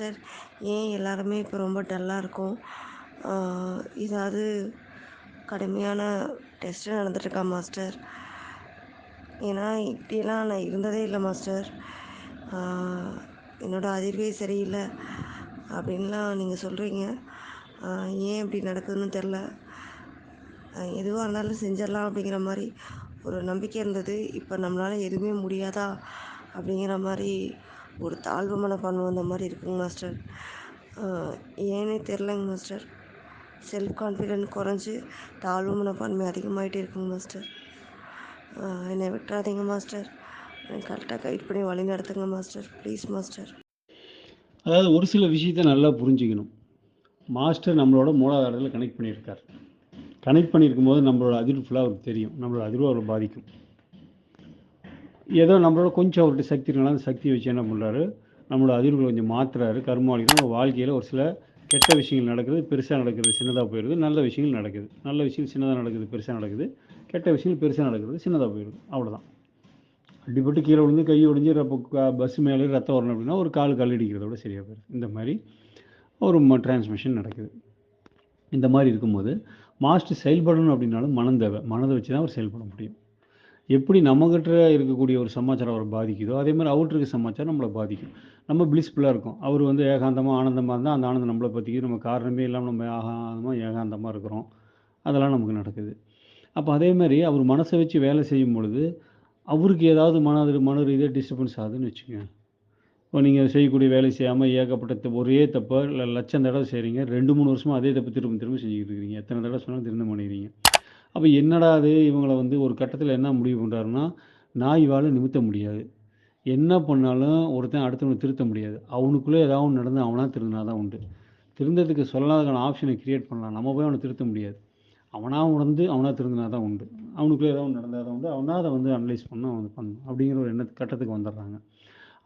Master ஏன் எல்லாருமே இப்போ ரொம்ப டல்லாக இருக்கோம்? ஏதாவது கடுமையான டெஸ்ட்டு நடந்துட்டுருக்கா மாஸ்டர் ஏன்னா இப்படியெல்லாம் நான் இருந்ததே இல்லை மாஸ்டர் என்னோடய அதிர்வே சரியில்லை அப்படின்லாம் நீங்கள் சொல்கிறீங்க ஏன் இப்படி நடக்குதுன்னு தெரில. எதுவாக இருந்தாலும் செஞ்சிடலாம் அப்படிங்கிற மாதிரி ஒரு நம்பிக்கை இருந்தது. இப்போ நம்மளால் எதுவுமே முடியாதா அப்படிங்கிற மாதிரி ஒரு தாழ்வு மனப்பான்மை வந்த மாதிரி இருக்குங்க மாஸ்டர். ஏன்னே தெரிலங்க மாஸ்டர். செல்ஃப் கான்ஃபிடென்ட் குறைஞ்சி தாழ்வு மனப்பான்மை அதிகமாகிட்டே இருக்குங்க மாஸ்டர். என்னை விட்டுறாதீங்க மாஸ்டர். கரெக்டாக கைட் பண்ணி வழி நடத்துங்க மாஸ்டர். Please master. அதாவது ஒரு சில விஷயத்தை நல்லா புரிஞ்சுக்கணும். மாஸ்டர் நம்மளோட மூலாதாரத்தில் கனெக்ட் பண்ணியிருக்கார். கனெக்ட் பண்ணியிருக்கும் போது நம்மளோட அதிர்வு ஃபுல்லாக அவருக்கு தெரியும். நம்மளோட அதிர்வு அவரை பாதிக்கும். ஏதோ நம்மளோட கொஞ்சம் அவர்கிட்ட சக்தி இருக்கலாம் அந்த சக்தியை வச்சு என்ன பண்ணுறாரு நம்மளோட அதிர்வுகளை கொஞ்சம் மாற்றுறாரு கர்மாவளிகள் நம்ம வாழ்க்கையில் ஒரு சில கெட்ட விஷயங்கள் நடக்குது பெருசாக நடக்குது சின்னதாக போயிடுது நல்ல விஷயங்கள் நடக்குது. நல்ல விஷயங்கள் சின்னதாக நடக்குது பெருசாக நடக்குது. கெட்ட விஷயங்கள் பெருசாக நடக்குது சின்னதாக போயிடுது அவ்வளோதான் அடிப்பட்டு கீழே விழுந்து கை ஒடிஞ்சு பஸ் மேலே ரத்தம் வரணும் அப்படின்னா ஒரு கால் கல் அடிக்கிறதோட சரியாக போயிடுது இந்த மாதிரி ஒரு டிரான்ஸ்மிஷன் நடக்குது. இந்த மாதிரி இருக்கும்போது மாஸ்டர் செயல்படணும் அப்படின்னாலும் மனம் தேவை. மனதை வச்சு தான் அவர் செயல்பட முடியும். எப்படி நம்மக்கிட்ட இருக்கக்கூடிய ஒரு சமாச்சாரம் அவரை பாதிக்குதோ அதே மாதிரி அவர்கிட்ட இருக்க சமாச்சாரம் நம்மளை பாதிக்கும். நம்ம பிளிஸ்ஃபுல்லாக இருக்கும். அவர் வந்து ஏகாந்தமாக ஆனந்தமாக இருந்தால் அந்த ஆனந்தம் நம்மளை பற்றிக்கு நம்ம காரணமே இல்லாமல் நம்ம ஆகாந்தமாக ஏகாந்தமாக இருக்கிறோம். அதெல்லாம் நமக்கு நடக்குது. அப்போ அதே மாதிரி அவர் மனசை வச்சு வேலை செய்யும் பொழுது அவருக்கு ஏதாவது மன மன ரீதியாக டிஸ்டர்பன்ஸ் ஆகுதுன்னு வச்சுக்கோங்க. இப்போ நீங்கள் செய்யக்கூடிய வேலை செய்யாமல் ஏகப்பட்ட ஒரே தப்பை இல்லை லட்சம் தடவை செய்கிறீங்க ரெண்டு மூணு வருஷமாக அதே தப்பு திரும்ப திரும்ப செஞ்சுக்கிட்டு இருக்கிறீங்க. எத்தனை தடவை சொன்னாலும் திரும்ப பண்ணிடுறீங்க அப்போ என்னடா அது இவங்களை வந்து ஒரு கட்டத்தில் என்ன முடிவு பண்ணுறாருன்னா நாய் வாழை நிமித்த முடியாது. என்ன பண்ணாலும் ஒருத்தன் அடுத்தவனை திருத்த முடியாது. அவனுக்குள்ளே ஏதாவது ஒன்று நடந்து அவனாக திருந்தினா தான் உண்டு. திருந்ததுக்கு சொல்லாதக்கான ஆப்ஷனை க்ரியேட் பண்ணலாம். நம்ம போய் அவனை திருத்த முடியாது. அவனாக உணர்ந்து அவனாக திருந்தினா தான் உண்டு. அவனுக்குள்ளே ஏதாவது ஒன்று நடந்தால் தான் உண்டு. அவனாக அதை வந்து அனலைஸ் பண்ண அவன் பண்ணணும் அப்படிங்கிற ஒரு எண்ண கட்டத்துக்கு வந்துடுறாங்க.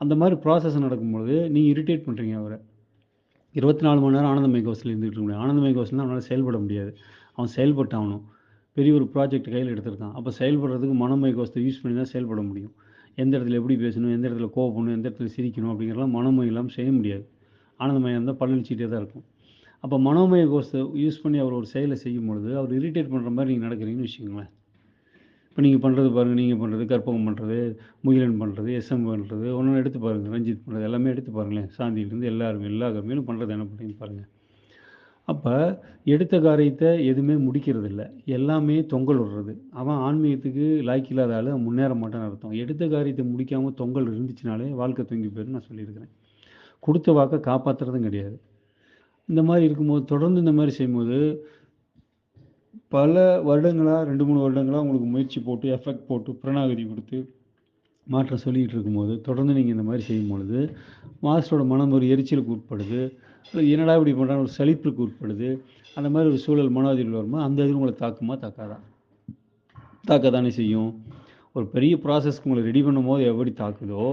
அந்த மாதிரி ப்ராசஸ் நடக்கும்பொழுது நீங்கள் இரிட்டேட் பண்ணுறீங்க அவரை. இருபத்தி நாலு மணி நேரம் ஆனந்தமய கோஷத்தில் இருந்துகிட்டு இருக்க முடியும் ஆனந்தமய கோஷத்தில் அவனால் செயல்பட முடியாது. அவன் செயல்பட்டாகணும் பெரிய ஒரு ப்ராஜெக்ட் கையில் எடுத்திருக்கான். அப்போ செயல்படுறதுக்கு மனமய கோஷத்தை யூஸ் பண்ணி தான் செயல்பட முடியும். எந்த இடத்துல எப்படி பேசணும் எந்த இடத்துல கோவப்படணும் எந்த இடத்துல சிரிக்கணும் அப்படிங்கிறலாம் மனமயம் இல்லாமல் செய்ய முடியாது. ஆனந்தமயம் இருந்தால் பல்லளிச்சிட்டே தான் இருக்கும். அப்போ மனோமய கோஷத்தை யூஸ் பண்ணி அவர் ஒரு செயலை செய்யும் பொழுது அவர் இரிட்டேட் பண்ணுற மாதிரி நீங்கள் நடக்கிறீங்கன்னு வச்சுக்கோங்களேன். இப்போ நீங்கள் பண்ணுறது பாருங்கள் நீங்கள் பண்ணுறது கற்பகம் பண்ணுறது முகிலன் பண்ணுறது எஸ்எம் பண்ணுறது ஒன்று எடுத்து பாருங்கள் ரஞ்சித் பண்ணுறது எல்லாமே எடுத்து பாருங்களேன். சாந்தியிலேருந்து எல்லாருமே எல்லா கம்மியிலும் பண்ணுறது என்ன பண்ணுறீங்க பாருங்கள் அப்போ எடுத்த காரியத்தை எதுவுமே முடிக்கிறது இல்லை எல்லாமே தொங்கல் விடுறது. அவன் ஆன்மீகத்துக்கு லாய்க்கு இல்லாத ஆள் முன்னேற மாட்டான்னு அர்த்தம். எடுத்த காரியத்தை முடிக்காமல் தொங்கல் இருந்துச்சுனாலே வாழ்க்கை தொங்கி போயிடும் நான் சொல்லியிருக்கிறேன். கொடுத்த வாக்கை காப்பாற்றுறதும் கிடையாது. இந்த மாதிரி இருக்கும்போது தொடர்ந்து இந்த மாதிரி செய்யும்போது பல வருடங்களாக ரெண்டு மூணு வருடங்களாக உங்களுக்கு முயற்சி போட்டு எஃபெக்ட் போட்டு பிரணாகதி கொடுத்து மாற்றம் சொல்லிகிட்டு இருக்கும்போது தொடர்ந்து நீங்கள் இந்த மாதிரி செய்யும் பொழுது மாஸ்டரோட மனம் ஒரு எரிச்சலுக்கு உட்படுது என்னடா இப்படி பண்ணுறாங்க ஒரு சலிப்புக்கு உட்படுது அந்த மாதிரி ஒரு சூழல் மன அதிர்வு வரும்போது அந்த இது உங்களை தாக்குமா? தாக்காதா? தாக்க தானே செய்யும். ஒரு பெரிய ப்ராசஸ்க்கு உங்களை ரெடி பண்ணும் போது எப்படி தாக்குதோ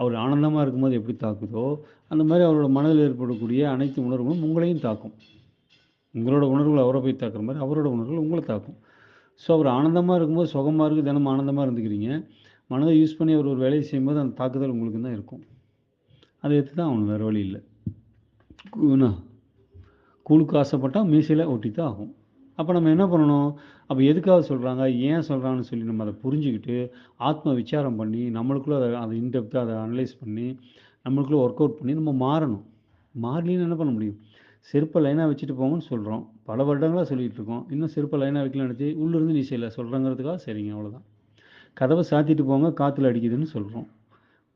அவர் ஆனந்தமாக இருக்கும்போது எப்படி தாக்குதோ அந்த மாதிரி அவரோட மனதில் ஏற்படக்கூடிய அனைத்து உணர்வுகளும் உங்களையும் தாக்கும். உங்களோட உணர்வுகள் அவரை போய் தாக்குற மாதிரி அவரோட உணர்வுகள் உங்களை தாக்கும். ஸோ அவர் ஆனந்தமாக இருக்கும்போது சுகமாக இருக்குது தினமும் ஆனந்தமாக இருந்துக்கிறீங்க. மனதை யூஸ் பண்ணி அவர் ஒரு வேலையை செய்யும்போது அந்த தாக்குதல் உங்களுக்கு தான் இருக்கும். அதை எடுத்து தான் அவனு வேறு வழி இல்லை. என்ன? கூழுக்கு ஆசைப்பட்டால் மீசையில் ஒட்டி தான் ஆகும். அப்போ நம்ம என்ன பண்ணணும்? அப்போ எதுக்காக சொல்கிறாங்க ஏன் சொல்கிறாங்கன்னு சொல்லி நம்ம அதை புரிஞ்சுக்கிட்டு ஆத்ம விசாரம் பண்ணி நம்மளுக்குள்ளே அதை அதை இன்டெப்த்தாக அதை அனலைஸ் பண்ணி நம்மளுக்குள்ளே ஒர்க் அவுட் பண்ணி நம்ம மாறணும். மாறலின்னு என்ன பண்ண முடியும்? செருப்பை லைனாக வச்சுட்டு போங்கன்னு சொல்கிறோம் பல வருடங்களாக சொல்லிகிட்டு இருக்கோம். இன்னும் செருப்பை லைனாக வைக்கலாம்னு நினச்சி உள்ளிருந்து நீ செய்யலை சொல்கிறங்கிறதுக்காக சரிங்க அவ்வளோதான் கதவை சாத்திட்டு போங்க காற்றுல அடிக்குதுன்னு சொல்கிறோம்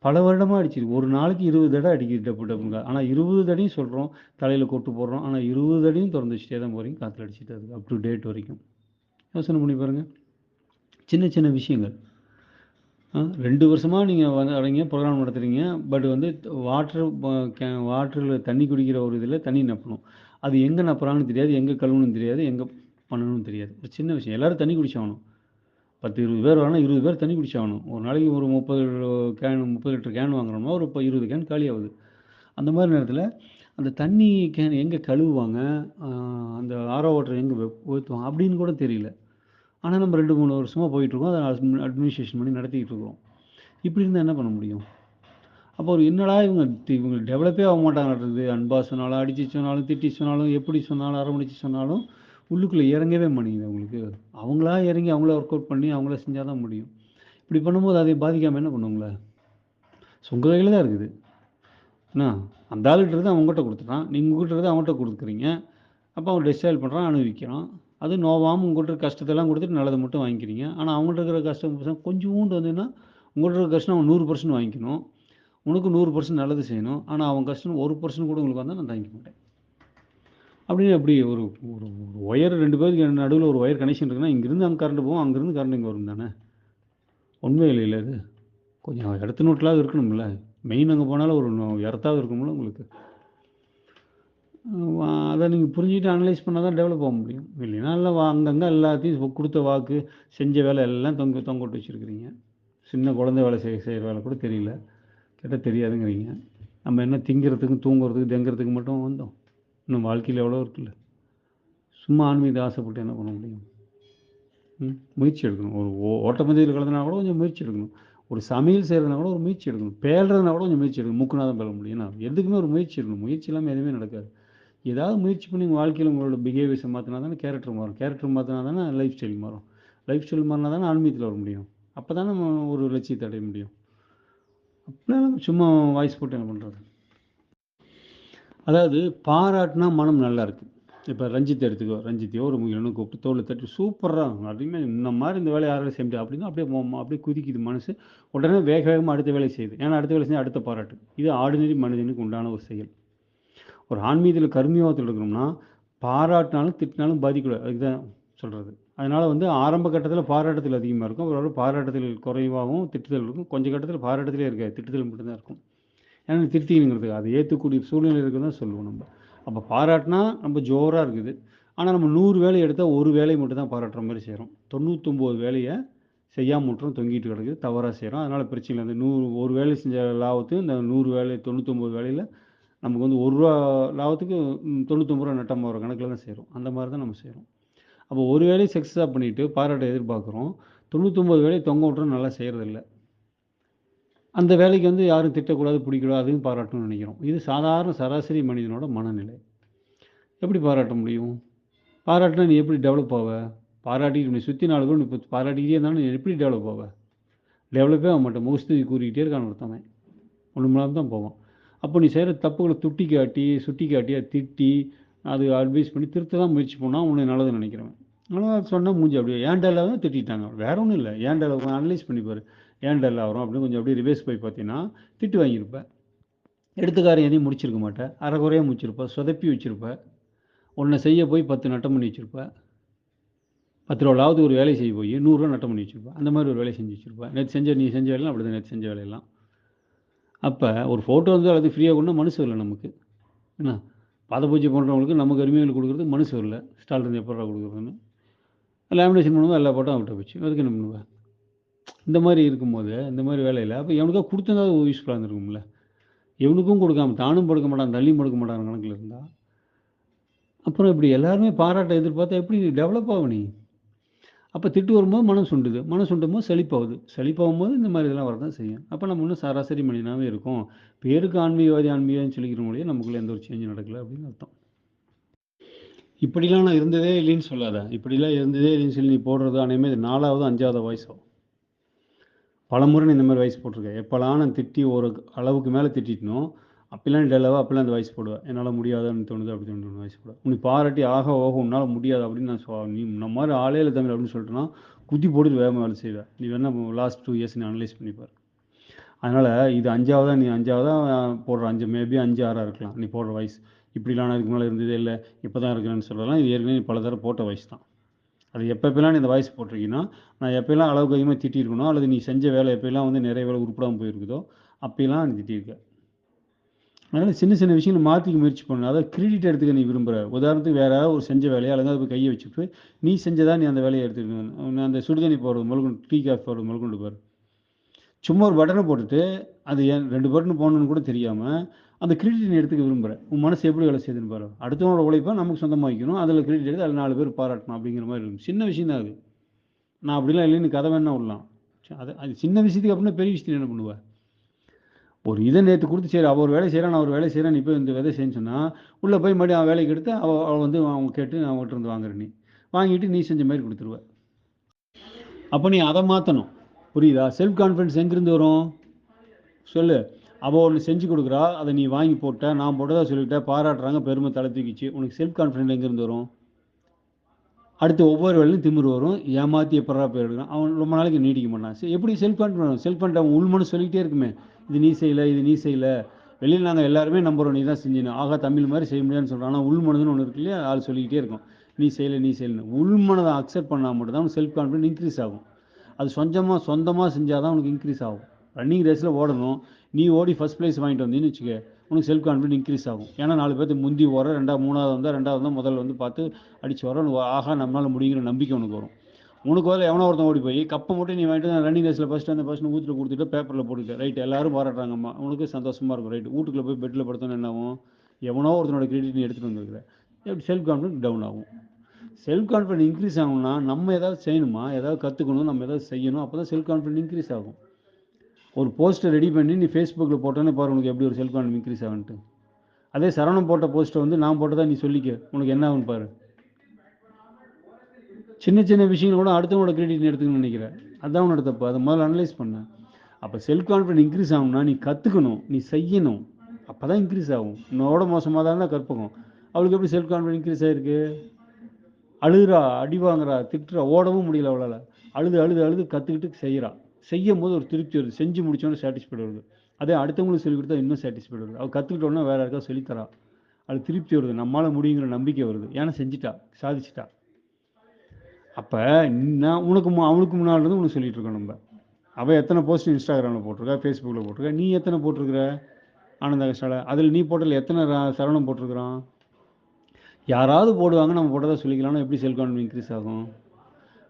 பல வருடமாக அடிச்சிது ஒரு நாளைக்கு இருபது தடவை அடிக்குது டப்பு டப்புங்க ஆனால் இருபது தடையும் சொல்கிறோம் தலையில் கொட்டு போடுறோம் ஆனால் இருபது தடையும் திறந்து வச்சுட்டே தான் போகிறீங்க காற்றுல அடிச்சுட்டு அது அப் டு டேட் வரைக்கும். யோசனை பண்ணி பாருங்கள் சின்ன சின்ன விஷயங்கள். ரெண்டு வருஷமாக நீங்கள் வந்து வரீங்க ப்ரோக்ராம் நடத்துகிறீங்க பட் வந்து வாட்டர் கே வாட்டரில் தண்ணி குடிக்கிற ஒரு இதில் தண்ணி நப்பணும். அது எங்கே நப்புறான்னு தெரியாது எங்கே கழுவணும்னு தெரியாது எங்கே பண்ணணும்னு தெரியாது. ஒரு சின்ன விஷயம். எல்லோரும் தண்ணி குடிச்சாகணும் பத்து இருபது பேர் வரணும் இருபது பேர் தண்ணி குடிச்சாகணும். ஒரு நாளைக்கு ஒரு முப்பது கேன் முப்பது லிட்டர் கேன் வாங்குறோம்னா ஒரு இப்போ இருபது கேன் காலி ஆகுது அந்த மாதிரி நேரத்தில் அந்த தண்ணி கேன் எங்கே கழுவுவாங்க? அந்த ஆரோ வாட்டர் எங்கே ஊற்றுவாங்க அப்படின்னு கூட தெரியல. ஆனால் நம்ம ரெண்டு மூணு வருஷமாக போயிட்டுருக்கோம். அதை அட்மினிஸ்ட்ரேஷன் பண்ணி நடத்திக்கிட்டு இருக்கிறோம். இப்படி இருந்தால் என்ன பண்ண முடியும்? அப்போ ஒரு என்னடா இவங்க இவங்க டெவலப்பே ஆக மாட்டாங்கன்றது. அன்பா சொன்னாலும் அடித்து சொன்னாலும் திட்டி சொன்னாலும் எப்படி சொன்னாலும் அரவணைச்சு சொன்னாலும் உள்ளுக்குள்ளே இறங்கவே மாட்டேங்குது அவங்களுக்கு. அவங்களா இறங்கி அவங்கள ஒர்க் அவுட் பண்ணி அவங்கள செஞ்சால் தான் முடியும். இப்படி பண்ணும்போது அதை பாதிக்காமல் என்ன பண்ணுவாங்களே? உங்கள் கையில் தான் இருக்குது. என்ன? அந்த ஆளுகிட்ட அவங்ககிட்ட கொடுத்துட்றான் நீங்கள் உங்கள்கிட்ட அவங்ககிட்ட கொடுக்குறீங்க. அப்போ அவன் டிஸ்டைல் பண்ணுறான் அனுபவிக்கிறான். அது நோவாமல் உங்கள்கிட்ட இருக்க கஷ்டத்தெல்லாம் கொடுத்துட்டு நல்லதை மட்டும் வாங்கிக்கிறீங்க. ஆனால் அவங்கள்ட்ட இருக்கிற கஷ்டம் கொஞ்சோண்டு வந்தீங்கன்னா உங்கள்கிட்ட இருக்கிற கஷ்டம் அவன் நூறு பர்சன்ட் வாங்கிக்கணும். உனக்கு நூறு பர்சன்ட் நல்லது செய்யணும். ஆனால் அவன் கஷ்டம் ஒரு பர்சன்ட் கூட உங்களுக்கு வந்தால் நான் தாங்கிக்க மாட்டேன். அப்படின்னு அப்படி ஒரு ஒரு ஒரு ஒயர் ரெண்டு பேருக்கு நடுவில் ஒரு ஒயர் கனெக்ஷன் இருக்குன்னா இங்கேருந்து அங்கே கரண்ட் போகும் அங்கேருந்து கரண்ட் இங்கே வரும் தானே? உண்மை இல்லை அது கொஞ்சம் இடத்து நோட்டிலாவது இருக்கணும்ல. மெயின் அங்கே போனாலும் ஒரு இடத்தாவது இருக்கும்ல உங்களுக்கு. அதை நீங்கள் புரிஞ்சுக்கிட்டு அனலைஸ் பண்ணால் தான் டெவலப் ஆக முடியும். இல்லைன்னா எல்லாம் வா- அங்கங்கே எல்லாத்தையும் கொடுத்த வாக்கு செஞ்ச வேலை எல்லாம் தொங்க தொங்க விட்டு வச்சுருக்கிறீங்க. சின்ன குழந்தை வேலை செய்ய செய்கிற வேலை கூட தெரியல. கேட்டால் தெரியாதுங்கிறீங்க. நம்ம என்ன திங்கிறதுக்கும் தூங்குறதுக்கு தங்குறதுக்கு மட்டும் வந்தோம். இன்னும் வாழ்க்கையில் எவ்வளோ இருக்குல்ல? சும்மா ஆன்மீகத்தை ஆசைப்பட்டு என்ன பண்ண முடியும்? ம் முயற்சி எடுக்கணும். ஒரு ஓ- ஓட்டப்பந்தயத்தில் கலந்துனா கூட கொஞ்சம் முயற்சி எடுக்கணும். ஒரு சமையல் செய்கிறதுனா கூட ஒரு முயற்சி எடுக்கணும். பேல்றதுனா கூட கொஞ்சம் முயற்சி எடுக்கணும். மூக்குனா தான் பேல முடியும். ஏன்னா எதுக்குமே ஒரு முயற்சி எடுக்கணும். முயற்சி இல்லாமல் எதுவுமே நடக்காது. ஏதாவது முயற்சி பண்ணி உங்கள் வாழ்க்கையில் உங்களோட பிஹேவியர்ஸை மாற்றினா தானே கேரக்டர் மாறும். கேரக்டர் மாற்றினா தானே லைஃப் ஸ்டைல் மாறும். லைஃப் ஸ்டைல் மாறினா தானே ஆன்மீகத்தில் வர முடியும். அப்போ தானே நம்ம ஒரு லட்சியத்தை அடைய முடியும். அப்படின்னா சும்மா வாய்ஸ் போட்டு என்ன பண்ணுறது அதாவது பாராட்டினா மனம் நல்லா இருக்குது இப்போ ரஞ்சித் எடுத்துக்கோ ரஞ்சித்தையோ ஒரு முயலனும் கூப்பிட்டு தோலை தட்டி சூப்பராக அப்படின்னு இந்த மாதிரி இந்த வேலையை யாரும் செய்ய முடியாது. அப்படின்னா அப்படியே அப்படியே குதிக்குது மனசு. உடனே வேக வேகமாக அடுத்த வேலை செய்யுது. ஏன்னா அடுத்த வேலை செஞ்சு அடுத்த பாராட்டு. இது ஆர்டினரி மனிதனுக்கு உண்டான ஒரு செயல். ஒரு ஆன்மீகத்தில் கர்மியோகத்தில் இருக்கணும்னா பாராட்டினாலும் திட்டினாலும் பாதிக்கூடாது அதுதான் சொல்கிறது அதனால் வந்து ஆரம்ப கட்டத்தில் பாராட்டத்தில் அதிகமாக இருக்கும். ஒரு பாராட்டத்தில் குறைவாகவும் திட்டுதல் இருக்கும். கொஞ்சம் கட்டத்தில் பாராட்டத்திலே இருக்காது. திட்டுதல் மட்டும்தான் இருக்கும். ஏன்னா திருத்திங்கிறது அதை ஏற்றக்கூடிய சூழ்நிலை இருக்குதுன்னு தான் சொல்லுவோம் நம்ம. அப்போ பாராட்டினா நம்ம ஜோராக இருக்குது. ஆனால் நம்ம நூறு வேலையை எடுத்தால் ஒரு வேலையை மட்டும் தான் பாராட்டுற மாதிரி செய்கிறோம் தொண்ணூற்றொம்போது வேலையை செய்யாமல் மட்டும் தொங்கிட்டு கிடக்குது தவறாக செய்கிறோம் அதனால் பிரச்சனை இல்லை. அந்த நூறு ஒரு வேலை செஞ்ச லாபத்து இந்த நூறு வேலை தொண்ணூத்தொம்பது வேலையில் நமக்கு வந்து ஒரு ரூபா லாபத்துக்கு தொண்ணூற்றொம்பது ரூபா நட்டம் வர கணக்கில் தான் செய்கிறோம் அந்த மாதிரி தான் நம்ம செய்கிறோம் அப்போ ஒரு வேலையை சக்ஸஸாக பண்ணிவிட்டு பாராட்டை எதிர்பார்க்குறோம். தொண்ணூற்றொம்பது வேலையை தொங்க விட்டுறோம் நல்லா செய்கிறதில்ல அந்த வேலைக்கு வந்து யாரும் திட்டக்கூடாது பிடிக்கூடாது அதுவும் பாராட்டணும்னு நினைக்கிறோம். இது சாதாரண சராசரி மனிதனோட மனநிலை. எப்படி பாராட்ட முடியும்? பாராட்டினா நீ எப்படி டெவலப் ஆவ? பாராட்டிட்டு நீ சுற்றி நாலு பேர் இப்போ பாராட்டிக்கிட்டே இருந்தாலும் நீ எப்படி டெவலப் ஆவ? டெவலப்பே ஆக மாட்டேன். முகஸ்துதி கூறிக்கிட்டே இருக்கான் ஒருத்தவன் ஒன்று தான் போவான். அப்போ நீ செய்கிற தப்புகளை துட்டி காட்டி சுட்டி காட்டியாக அதை திட்டி அது அட்வைஸ் பண்ணி திருத்த தான் முயற்சி பண்ணால் உன்னை நல்லது நினைக்கிறவன். ஆனால் சொன்னால் மூஞ்சி அப்படியே ஏன் இல்லாத தான் திட்டாங்க வேற ஒன்றும் இல்லை. ஏன் டெல்லாக அனலைஸ் பண்ணிப்பார். ஏன் டல் வரும் அப்படின்னு கொஞ்சம் அப்படியே ரிவேஸ் போய் பார்த்தீங்கன்னா திட்டு வாங்கியிருப்பேன் எடுத்துக்காரம் எதையும் முடிச்சிருக்க மாட்டேன் அரைக்குறையாக முடிச்சிருப்பேன் சொதப்பி வச்சுருப்பேன் உன்னை செய்ய போய் பத்து நட்டம் பண்ணி வச்சுருப்பேன் பத்து ரூபாவது ஒரு வேலையை செய்ய போய் நூறுரூவா நட்டம் பண்ணி வச்சுருப்பேன் அந்த மாதிரி ஒரு வேலையை செஞ்சு வச்சுருப்பேன் நேற்று செஞ்ச நீ செஞ்ச வேலையெல்லாம் அப்படி தான் நேற்று செஞ்ச வேலையெல்லாம். அப்போ ஒரு ஃபோட்டோ வந்து அது ஃப்ரீயாக கொண்டு மனசு இல்லை நமக்கு. என்ன? பாத பூஜை பண்ணுறவங்களுக்கு நமக்கு அருமைகள் கொடுக்குறது மனசு வரல. ஸ்டால் இருந்து எப்படா கொடுக்குறதுன்னு. லேமினேஷன் பண்ணும்போது எல்லா ஃபோட்டோ அவட்ட போச்சு. அதுக்கு என்ன பண்ணுவேன் இந்த மாதிரி இருக்கும்போது இந்த மாதிரி வேலையில் அப்போ எவனுக்கா கொடுத்தா யூஸ்ஃபுல்லாக இருந்திருக்கும்ல. எவனுக்கும் கொடுக்காம தானும் படுக்க மாட்டான் தள்ளியும் படுக்க மாட்டான் கணக்கில் இருந்தால் அப்புறம் இப்படி எல்லாருமே பாராட்ட எதிர்பார்த்தா எப்படி டெவலப் ஆகும் நீ? அப்போ திட்டு வரும்போது மனம் சுண்டுது. மனம் சுண்டும் போது செழிப்பாகுது. செழிப்பாகும் போது இந்த மாதிரி இதெல்லாம் வரதான் செய்யும். அப்போ நம்ம இன்னும் சராசரி மனிதனாகவே இருக்கும். பேருக்கு ஆன்மீகவாதி ஆன்மீகம்னு சொல்லிக்கிற மொழியே நமக்குள்ளே எந்த ஒரு சேஞ்சும் நடக்கல அப்படின்னு அர்த்தம். இப்படிலாம் நான் இருந்ததே இல்லைன்னு சொல்லாத. இப்படிலாம் இருந்ததே இல்லைன்னு சொல்லி நீ போடுறது அனைமே இது நாலாவது அஞ்சாவது வயசோ பலமுறை நான் இந்த மாதிரி வயசு போட்டிருக்கேன். எப்போலாம் நான் திட்டி ஒரு அளவுக்கு மேலே திட்டிட்டனோ அப்பெல்லாம் டெல்லவா அப்பெல்லாம் அந்த வயசு போடுவேன் என்னால் முடியாதுன்னு தோணுது அப்படி தோணுது வயசு போடுவேன் உன்னை பாராட்டி ஆக ஓக உன்னால் முடியாது அப்படின்னு நான் சொ நீ நம்ம மாதிரி ஆளே இல்லை தமிழ் அப்படின்னு சொல்லிட்டேன்னா குதி போட்டு வேகமாக வேலை செய்வேன் நீ வேணா லாஸ்ட் டூ இயர்ஸ் நீ அனலைஸ் பண்ணிப்பார் அதனால் இது அஞ்சாவதாக நீ அஞ்சாவதாக போடுற அஞ்சு மேபி அஞ்சு ஆறாக இருக்கலாம். நீ போடுற வயசு. இப்படிலாம் நான் இதுக்கு மேலே இருந்ததே இல்லை. இப்போ தான் இருக்கிறேன்னு சொல்லலாம் இது ஏற்கனவே நீ பல தடவை போட்ட வயசு தான் அது எப்பப்பெல்லாம் நீ இந்த வாய்ஸ் போட்டிருக்கீங்கன்னா நான் எப்போல்லாம் அளவுக்கு அதிகமாக திட்டிருக்கணும் அல்லது நீ செஞ்ச வேலை எப்போல்லாம் வந்து நிறைய வேலை உருப்படாமல் போயிருக்குதோ அப்போலாம் நீ திட்டிருக்க. அதனால் சின்ன சின்ன விஷயங்களை மாற்றிக்க முயற்சி பண்ணணும் அதாவது கிரெடிட் எடுத்துக்க நீ விரும்புகிற உதாரணத்துக்கு வேற ஒரு செஞ்ச வேலையை அல்லது போய் கையை வச்சுட்டு நீ செஞ்சதா நீ அந்த வேலையை எடுத்துக்கணும் அந்த சுடுதண்ணி போடுறது முதல்கொண்டு டீ காஃபி போடுறது முதல்கொண்டு பாரு. சும்மா ஒரு பட்டனை போட்டுட்டு அது ஏன் ரெண்டு பட்டன் போடணும்னு கூட தெரியாமல் அந்த கிரெடிட் நீ எடுத்துக்க விரும்புகிறேன் உன் மனசு எப்படி வேலை செய்யுதுன்னு பாரு. அடுத்தவனோட உழைப்பை நமக்கு சொந்தமாக வைக்கணும். அதில் கிரெடிட் எடுத்து அதில் நாலு பேர் பாராட்டணும் அப்படிங்கிற மாதிரி இருக்கும். சின்ன விஷயம் தான் அது. நான் அப்படிலாம் இல்லைன்னு கதை வேணா விடலாம். அது அது சின்ன விஷயத்துக்கு அப்படின்னா பெரிய விஷயத்தில் என்ன பண்ணுவேன் ஒரு இதை நேற்று கொடுத்து சரி அவள் ஒரு வேலை செய்கிறான் நான் ஒரு வேலை செய்கிறேன் நீ போய் இந்த விதை செய்யன்னு சொன்னால் உள்ளே போய் மறுபடியும் அவன் வேலைக்கு எடுத்து அவள் அவள் வந்து அவங்க கேட்டு நான் அவங்ககிட்ட இருந்து வாங்குற நீ. வாங்கிட்டு நீ செஞ்ச மாதிரி கொடுத்துருவ. அப்போ நீ அதை மாற்றணும் புரியுதா? செல்ஃப் கான்ஃபிடன்ஸ் எங்கேருந்து வரும்? சொல்லு. அவள் ஒன்று செஞ்சு கொடுக்குறா அதை நீ வாங்கி போட்ட. நான் போட்டதாக சொல்லிட்டேன் பாராட்டுறாங்க பெருமை தலை தூக்கிச்சு. உனக்கு செல்ஃப் கான்ஃபிடென்ட் எங்கேருந்து வரும்? அடுத்து ஒவ்வொரு வேலையும் திமிர் வரும். ஏமாற்றி எப்படா போய் எடுக்கிறான்? அவன் ரொம்ப நாளைக்கு நீடிக்க மாட்டான். சரி எப்படி செல்ஃப் கான்ஃபிடன்ஸ் செல்ஃப் கான்ஃபிடன்ட் அவன் உள்மனு சொல்லிகிட்டே இருக்குமே. இது நீ செய்யலை இது நீ செய்யலை. வெளியில் நாங்கள் எல்லாருமே நம்புகிறோம் நீ தான் செஞ்சினு ஆகா தமிழ் மாதிரி செய்ய முடியாதுன்னு சொல்கிறான் ஆனால் உள்மனதுன்னு ஒன்று இருக்கு இல்லையா? ஆள் சொல்லிக்கிட்டே இருக்கும். நீ செய்யலை நீ செய்யலை உள்மனதை அக்செப்ட் பண்ணால் மட்டும் தான் செல்ஃப் கான்ஃபிடன்ஸ் இன்க்ரீஸ் ஆகும். அது சொந்தமாக சொந்தமாக செஞ்சால் தான் உனக்கு இன்க்ரீஸ் ஆகும். ரன்னிங் ரேஸில் ஓடணும். நீ ஓடி ஃபஸ்ட் ப்ரைஸ் வாங்கிட்டு வந்தீன்னு வச்சுக்க உனக்கு செல்ஃப் கான்ஃபிடன்ஸ் இன்க்ரீஸ் ஆகும். ஏன்னா நாலு பேர்த்து முந்தி வர ரெண்டாவது மூணாவது வந்தால் ரெண்டாவது வந்தால் முதல்ல வந்து பார்த்து அடிச்சு வர ஆகா ஆஹா நம்மளால் முடியுங்கிற நம்பிக்கை உனக்கு வரும். உனக்கு வந்து எவனோ ஒருத்தன் ஓடி போய் கப்பை மட்டும் நீ வாங்கிட்டு ரன்னிங் ரேஸில் ஃபஸ்ட்டு அந்த ஃபஸ்ட்டு ஊற்றில் கொடுத்துட்டு பேப்பரில் போட்டுக்க. ரைட் எல்லாரும் பாராட்டுறாங்கம்மா. உனக்கு சந்தோஷமாக இருக்கும். ரைட் வீட்டுக்குள்ள போய் பெட்டில் படுத்தோன்னு என்ன ஆகும்? எவனோ ஒருத்தனோட கிரெடிட் நீ எடுத்துகிட்டு வந்துருக்குற. எப்படி செல்ஃப் கான்ஃபிடன்ஸ் டவுன் ஆகும். செல்ஃப் கான்ஃபிடன்ஸ் இன்க்ரீஸ் ஆகணும்னா நம்ம ஏதாவது செய்யணுமா? ஏதாவது கற்றுக்கணும் நம்ம ஏதாவது செய்யணும் அப்போ தான் செல்ஃப் கான்ஃபிடன்ஸ் இன்க்ரீஸ் ஆகும். ஒரு போஸ்ட்டை ரெடி பண்ணி நீ ஃபேஸ்புக்கில் போட்டோன்னே பாரு உனக்கு எப்படி ஒரு செல்ஃப் கான் இன்க்ரீஸ் ஆகுன்ட்டு. அதே சரவணம் போட்ட போஸ்ட்டை வந்து நான் போட்டதா நீ சொல்லிக்க உனக்கு என்ன ஆகும் பாரு. சின்ன சின்ன விஷயங்கள் கூட அடுத்தவங்களோட கிரெடிட் எடுத்துக்கணும்னு நினைக்கிறேன் அதான் உன்னோட தப்பு அதை முதல்ல அனலைஸ் பண்ண. அப்போ செல்ஃப் கான்ஃபிடன்ஸ் இன்க்ரீஸ் ஆகும்னா நீ கற்றுக்கணும் நீ செய்யணும். அப்போ தான் இன்க்ரீஸ் ஆகும். உன்னோட மோசமாக தான் இருந்தால் கற்பகம். அவளுக்கு எப்படி செல்ஃப் கான்ஃபிடன்ஸ் இன்க்ரீஸ் ஆயிருக்கு? அழுகுறா அடி வாங்குறா திட்டுறா ஓடவும் முடியல அவளால். அழுது அழுது அழுது கற்றுக்கிட்டு செய்கிறா செய்யும் போது ஒரு திருப்தி வருது. செஞ்சு முடித்தோன்னே சாட்டிஸ்ஃபைடு வருது. அதே அடுத்தவங்களுக்கு சொல்லிக் கொடுத்தா இன்னும் சாட்டிஸ்ஃபைட் வருது. அவள் கற்றுக்கிட்டோன்னா வேறு யாருக்காவது சொல்லித்தரா அது திருப்தி வருது. நம்மளால் முடியுங்கிற நம்பிக்கை வருது. ஏன்னா செஞ்சிட்டா சாதிச்சிட்டா. அப்போ நான் உனக்கு அவனுக்கு முன்னால் இருந்து உனக்கு சொல்லிகிட்டு இருக்கோம் நம்ம. அவள் எத்தனை போஸ்ட் இன்ஸ்டாகிராமில் போட்டிருக்கா ஃபேஸ்புக்கில் போட்டிருக்கா நீ எத்தனை போட்டிருக்கிற? ஆனந்த கஷ்டால அதில் நீ போட்டதில் எத்தனை சரணம் சரவணம் போட்டிருக்கிறான்? யாராவது போடுவாங்க நம்ம போட்டதாக சொல்லிக்கலாம்னா எப்படி செல்ஃப் கான்ஃபிடன்ஸ் இன்க்ரீஸ் ஆகும்?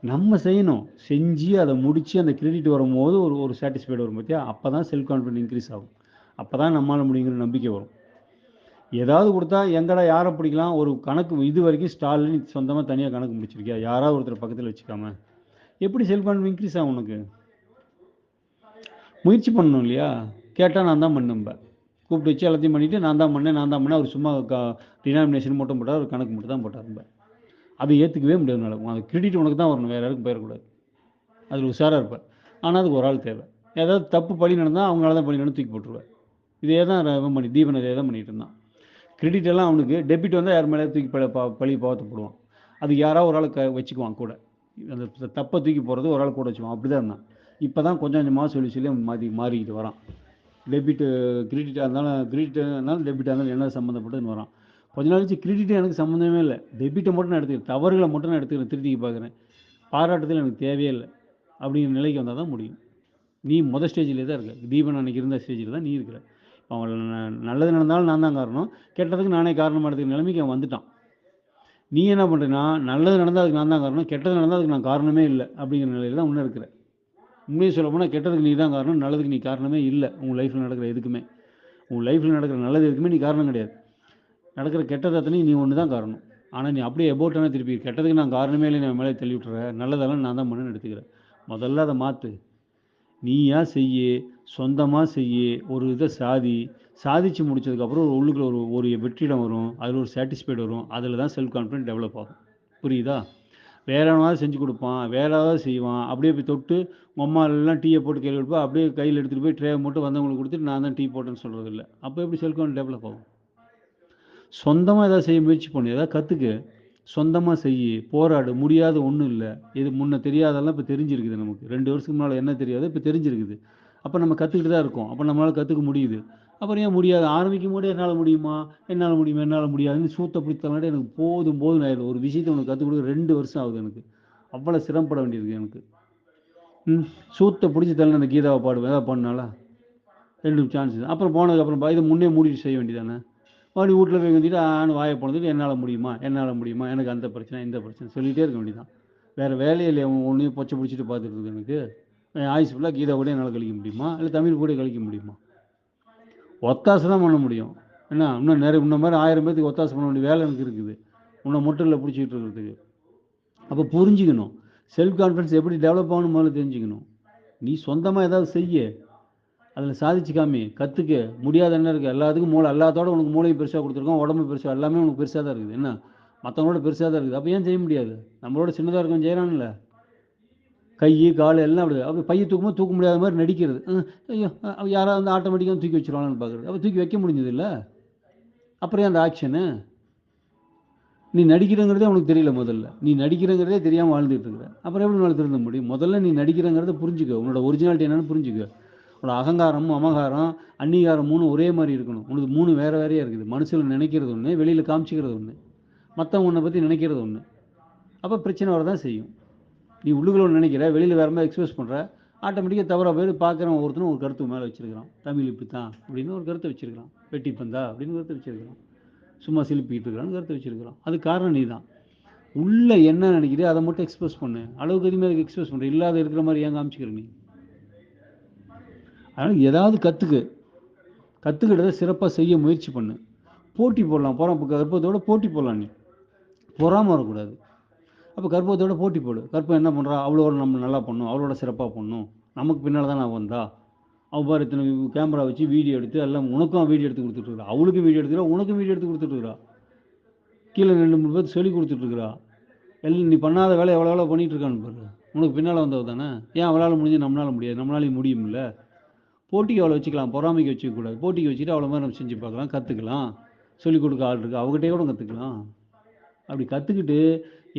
நம்ம செய்யணும். செஞ்சு அதை முடித்து அந்த கிரெடிட் வரும்போது ஒரு ஒரு சாட்டிஸ்ஃபைடு வரும் பார்த்தியா அப்போ தான் செல்ஃப் கான்ஃபிடன்ஸ் இன்க்ரீஸ் ஆகும். அப்போ தான் நம்மளால் முடியுங்கிற நம்பிக்கை வரும். ஏதாவது கொடுத்தா எங்கடா யாரை பிடிக்கலாம்? ஒரு கணக்கு இது வரைக்கும் ஸ்டாலின் நீ சொந்தமாக தனியாக கணக்கு முடிச்சிருக்கியா? யாராவது ஒருத்தர் பக்கத்தில் வச்சுக்காம. எப்படி செல்ஃப் கான்ஃபிடன்ஸ் இன்க்ரீஸ் ஆகும் உனக்கு? முயற்சி பண்ணணும் இல்லையா? கேட்டால் நான் தான் பண்ணும்பேன் கூப்பிட்டு வச்சு எல்லாத்தையும் பண்ணிவிட்டு நான் தான் பண்ணேன் நான் தான் பண்ணேன். அவர் சும்மா க டினாமினேஷன் மட்டும் போட்டார் ஒரு கணக்கு மட்டும் தான் போட்டார் அதை ஏற்றுக்கவே முடியாது நடக்கும் அது கிரெடிட் உனக்கு தான் வரணும். வேறு யாருக்கும் போயிடக்கூடாது. அதில் உஷாராக இருப்பேன் ஆனால் அதுக்கு ஒரு ஆள் தேவை. ஏதாவது தப்பு பழி நடந்தால் அவங்களால தான் பழி நடந்து தூக்கி போட்டுருவேன் இதே தான் இவன் பண்ணி தீபன் இதே தான் பண்ணிகிட்டு இருந்தான். கிரெடிட் எல்லாம் அவனுக்கு டெபிட் வந்தால் யார் மேலே தூக்கி பழ பழி பாவத்தை போடுவான். அதுக்கு யாராவது ஒரு ஆள் க வச்சுக்குவான் கூட. அந்த தப்பை தூக்கி போகிறது ஒரு ஆள் கூட வச்சுக்குவான். அப்படி தான் இருந்தான். இப்போ தான் கொஞ்சம் கொஞ்சமாக சொல்லி சொல்லி அவன் மாறி மாறிக்கிட்டு வரான். டெபிட்டு கிரெடிட்டாக இருந்தாலும் கிரெடிட்டாக இருந்தாலும் டெபிட்டாக இருந்தாலும் என்ன சம்மந்தப்பட்டதுன்னு வரான். கொஞ்ச நாள் கழிச்சு கிரெடிட் எனக்கு சம்மந்தமே இல்லை. டெபிட்டை மட்டும் நான் எடுத்துக்கிறேன். தவறுகளை மட்டும் நான் எடுத்துக்கிறேன். திருத்திக்கு பார்க்குறேன். பாராட்டுதல் எனக்கு தேவையே இல்லை. அப்படிங்கிற நிலைக்கு வந்தால் தான் முடியும். நீ மொதல் ஸ்டேஜிலே தான் இருக்க. தீபன் அன்னைக்கு இருந்த ஸ்டேஜில் தான் நீ இருக்கிற. இப்போ அவன் ந- நல்லது நடந்தாலும் நான் தான் காரணம். கெட்டதுக்கு நானே காரணமாக எடுத்துக்கிற நிலைமைக்கு அவன் வந்துட்டான். நீ என்ன பண்ணுறேன்னா நல்லது நடந்தால் அதுக்கு நான் தான் காரணம். கெட்டது நடந்தால் அதுக்கு நான் காரணமே இல்லை. அப்படிங்கிற நிலையில் தான் இன்னும் இருக்கிற. உண்மையை சொல்ல போனால் கெட்டதுக்கு நீ தான் காரணம். நல்லதுக்கு நீ காரணமே இல்லை. உங்கள் லைஃப்பில் நடக்கிற எதுக்குமே. உங்கள் லைஃப்பில் நடக்கிற நல்லது எதுக்குமே நீ காரணம் கிடையாது. நடக்கிற கெட்டது அத்தனையும் நீ ஒன்று தான் காரணம். ஆனால் நீ அப்படியே எபோட்டானே திருப்பி கெட்டதுக்கு நான் காரணமே இல்லை நான் மேலே தள்ளி விட்டுற. நல்லதெல்லாம் நான் தான் மனு எடுத்துக்கிறேன் முதல்ல அதை மாற்று நீயா செய்ய சொந்தமாக செய்ய ஒரு இதை சாதி. சாதிச்சு முடிச்சதுக்கப்புறம் ஒரு உள்ளுக்குள்ள ஒரு ஒரு வெற்றிடம் வரும். அதில் ஒரு சாட்டிஸ்ஃபைடு வரும். அதில் தான் செல்ஃப் கான்ஃபிடென்ட் டெவலப் ஆகும். புரியுதா? வேறவனாவது செஞ்சு கொடுப்பான் வேற ஏதாவது செய்வான். அப்படியே போய் தொட்டு உங்கள் எல்லாம் டீயை போட்டு கையில் எடுப்பா அப்படியே கையில் எடுத்துகிட்டு போய் ட்ரே மட்டும் வந்தவங்களுக்கு கொடுத்துட்டு நான் தான் டீ போட்டேன்னு சொல்கிறது இல்லை அப்போ எப்படி செல்ஃப் கான்ஃபிடென்ட் டெவலப் ஆகும்? சொந்தமாக ஏதாவது செய்ய முயற்சி பண்ணு ஏதாவது கற்றுக்க சொந்தமாக செய் போராடு. முடியாத ஒன்றும் இல்லை. இது முன்ன தெரியாதெல்லாம் இப்போ தெரிஞ்சிருக்குது நமக்கு. ரெண்டு வருஷத்துக்கு முன்னால் என்ன தெரியாது இப்போ தெரிஞ்சிருக்குது. அப்போ நம்ம கற்றுக்கிட்டு தான் இருக்கோம். அப்போ நம்மளால் கற்றுக்க முடியுது. அப்புறம் ஏன் முடியாது? ஆரம்பிக்கும் போதே என்னால் முடியுமா? என்னால் முடியுமா? என்னால் முடியாதுன்னு சூத்த பிடித்தனால எனக்கு போதும் போதும் ஆயிடும் ஒரு விஷயத்தை உனக்கு கற்றுக் கொடுக்க ரெண்டு வருஷம் ஆகுது எனக்கு. அவ்வளோ சிரமப்பட வேண்டியிருக்கு எனக்கு. ம். சூத்தை பிடிச்சி தள்ளி அந்த கீதாவை பாடுவேன். ஏதாவது பண்ணாலா? ரெண்டு சான்ஸ். அப்புறம் போனதுக்கப்புறம் இதை முன்னே மூடிட்டு செய்ய வேண்டியதானே மறுபடியும் வீட்டில் போய் வந்துட்டு ஆன்னு வாயை போனதுட்டு என்னால் முடியுமா? என்னால் முடியுமா? எனக்கு அந்த பிரச்சனை இந்த பிரச்சனை சொல்லிகிட்டே இருக்க வேண்டியதான் வேறு வேலையே இல்லை ஒன்றையும் பொச்சை பிடிச்சிட்டு பார்த்துட்டு இருக்கு எனக்கு. ஆயுஸ் ஃபுல்லாக கீதா கூட என்னால் கழிக்க முடியுமா? இல்லை தமிழ் கூட கழிக்க முடியுமா? ஒத்தாசை தான் பண்ண முடியும். என்ன இன்னும் நிறைய இன்னும் மாதிரி ஆயிரம் பேர்த்துக்கு ஒத்தாசை பண்ண வேண்டிய வேலை எனக்கு இருக்குது. உன்னை முட்டில் பிடிச்சிக்கிட்டு இருக்கிறதுக்கு. அப்போ புரிஞ்சுக்கணும். செல்ஃப் கான்ஃபிடன்ஸ் எப்படி டெவலப் ஆகணும் முதல்ல தெரிஞ்சுக்கணும். நீ சொந்தமாக ஏதாவது செய்ய. அதில் சாதிச்சு காமி கற்றுக்க முடியாத என்ன இருக்குது எல்லாத்துக்கும் மூளை எல்லாத்தோட உனக்கு மூளையும் பெருசாக கொடுத்துருக்கோம் உடம்பு பெருசாக எல்லாமே உனக்கு பெருசாக தான் இருக்குது. என்ன? மற்றவங்களோட பெருசாக தான் இருக்குது. அப்போ ஏன் செய்ய முடியாது? நம்மளோட சின்னதாக இருக்கும் செய்கிறான்ல கை கால் எல்லாம் அப்படி. அப்படி பைய தூக்கும்போது தூக்க முடியாத மாதிரி நடிக்கிறது. ஐயோ யாராவது வந்து ஆட்டோமேட்டிக்காக தூக்கி வச்சுருவாங்கன்னு பார்க்குறது. அப்போ தூக்கி வைக்க முடிஞ்சது இல்லை அப்புறம் ஏன் அந்த ஆக்ஷனு நீ நடிக்கிறங்கிறதே உனக்கு தெரியல முதல்ல. நீ நடிக்கிறங்கிறதே தெரியாமல் வாழ்ந்துட்டு இருக்கிற. அப்புறம் எப்படி உன்னால திருந்த முடியும்? முதல்ல நீ நடிக்கிறங்கிறத புரிஞ்சுக்க. உன்னோட ஒரிஜினாலிட்டி என்னன்னு புரிஞ்சுக்க. உன்னோட அகங்காரமும் அமகாரம் அன்னிகாரம் மூணு ஒரே மாதிரி இருக்கணும். உனக்கு மூணு வேறு வேறையாக இருக்குது. மனசில் நினைக்கிறது ஒன்று வெளியில் காமிச்சிக்கிறது ஒன்று மற்றவங்க உன்னை பற்றி நினைக்கிறது ஒன்று அப்போ பிரச்சனை வரதான் செய்யும். நீ உள்ளுக்குள்ள நினைக்கிற வெளியில் வேறு மாதிரி எக்ஸ்பிரஸ் பண்ணுற ஆட்டோமேட்டிக்காக தவறாக போய் பார்க்குறவன் ஒருத்தனும் ஒரு கருத்து மேலே வச்சுருக்கிறான். தமிழ் இப்படி தான் அப்படின்னு ஒரு கருத்தை வச்சுருக்கிறான். வெட்டி பந்தா அப்படின்னு கருத்தை வச்சிருக்கிறான். சும்மா சிலிப்பிக்கிட்டு இருக்கிறான்னு கருத்தை வச்சுருக்கிறான். அது காரணம் நீ தான் உள்ளே என்ன நினைக்கிறியோ அதை மட்டும் எக்ஸ்பிரஸ் பண்ணு. அளவுக்கு அதிகமாக எக்ஸ்பிரஸ் பண்ணுற இல்லாத இருக்கிற மாதிரி ஏன் காமிச்சிக்கிற நீ? அதனால் ஏதாவது கற்றுக்கு கற்றுக்கிட்டதை சிறப்பாக செய்ய முயற்சி பண்ணு. போட்டி போடலாம். போகிறோம் இப்போ கர்ப்பத்தோட போட்டி போடலாம் நீ. பொறாமல் வரக்கூடாது. அப்போ கர்ப்பத்தோட போட்டி போடு. கர்ப்பம் என்ன பண்ணுறா அவளோட நம்ம நல்லா பண்ணும். அவளோட சிறப்பாக பண்ணும். நமக்கு பின்னால் தான் நான் வந்தா. அவள் பாரு இத்தனை கேமரா வச்சு வீடியோ எடுத்து எல்லாம் உனக்கும் வீடியோ எடுத்து கொடுத்துட்ருக்குறா அவளுக்கும் வீடியோ எடுத்துக்கிறா உனக்கும் வீடியோ எடுத்து கொடுத்துட்ருக்குறா கீழே ரெண்டு மூணு பேர் சொல்லி கொடுத்துட்ருக்குறா எல்லாம் நீ பண்ணாத வேலை எவ்வளோ எவ்வளோ பண்ணிகிட்டு இருக்கான்னு பாரு. உனக்கு பின்னால் வந்தவ தானே. ஏன் அவளால் முடிஞ்சு நம்மளால் முடியாது? நம்மளாலையும் முடியும்ல. போட்டிக்கு அவளை வச்சுக்கலாம் பொறாமைக்கு வச்சுக்கக்கூடாது. போட்டிக்கு வச்சுட்டு அவ்வளோ மாதிரி நம்ம செஞ்சு பார்க்கலாம் கற்றுக்கலாம் சொல்லிக் கொடுக்க ஆள் இருக்குது அவகிட்டே கூட கற்றுக்கலாம் அப்படி கற்றுக்கிட்டு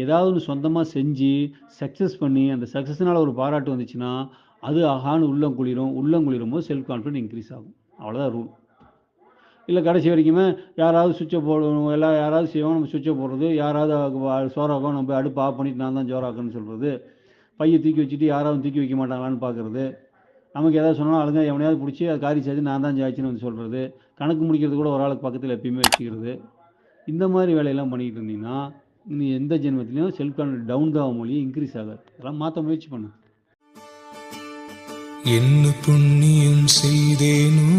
ஏதாவது ஒன்று சொந்தமாக செஞ்சு சக்ஸஸ் பண்ணி அந்த சக்ஸஸ்னால் ஒரு பாராட்டு வந்துச்சுன்னா அது ஆகான்னு உள்ளம் குளிரும். உள்ளம் குளிரும் போது செல்ஃப் கான்ஃபிடன்ஸ் இன்க்ரீஸ் ஆகும். அவ்வளோதான் ரூல் இல்லை கடைசி வரைக்குமே யாராவது சுவிட்சை போடணும் எல்லாம் யாராவது செய்வோம் நம்ம சுவிட்சை போடுறது யாராவது சோறாக்கம் நம்ம அடுப்பு ஆஃப் பண்ணிட்டு நான் தான் ஜோராக்குன்னு சொல்கிறது பையை தூக்கி வச்சுட்டு யாராவது தூக்கி வைக்க மாட்டாங்களான்னு பார்க்குறது நமக்கு எதாவது சொன்னாலும் அழுங்க எவனையாவது பிடிச்சி அது காரி சேர்த்து நான் தான் ஜாயிச்சுன்னு வந்து சொல்கிறது கணக்கு முடிக்கிறது கூட ஒரு ஆளுக்கு பக்கத்தில் எப்பயுமே வச்சுக்கிறது. இந்த மாதிரி வேலையெல்லாம் பண்ணிக்கிட்டு இருந்தீங்கன்னா நீ எந்த ஜென்மத்திலையும் செல்ஃப் கான்ஃபிடன்ஸ் டவுன் தான் மொழியும் இன்க்ரீஸ் ஆகாது. அதெல்லாம் மாற்ற முயற்சி பண்ணு. என்ன புண்ணியம் செய்தேனோ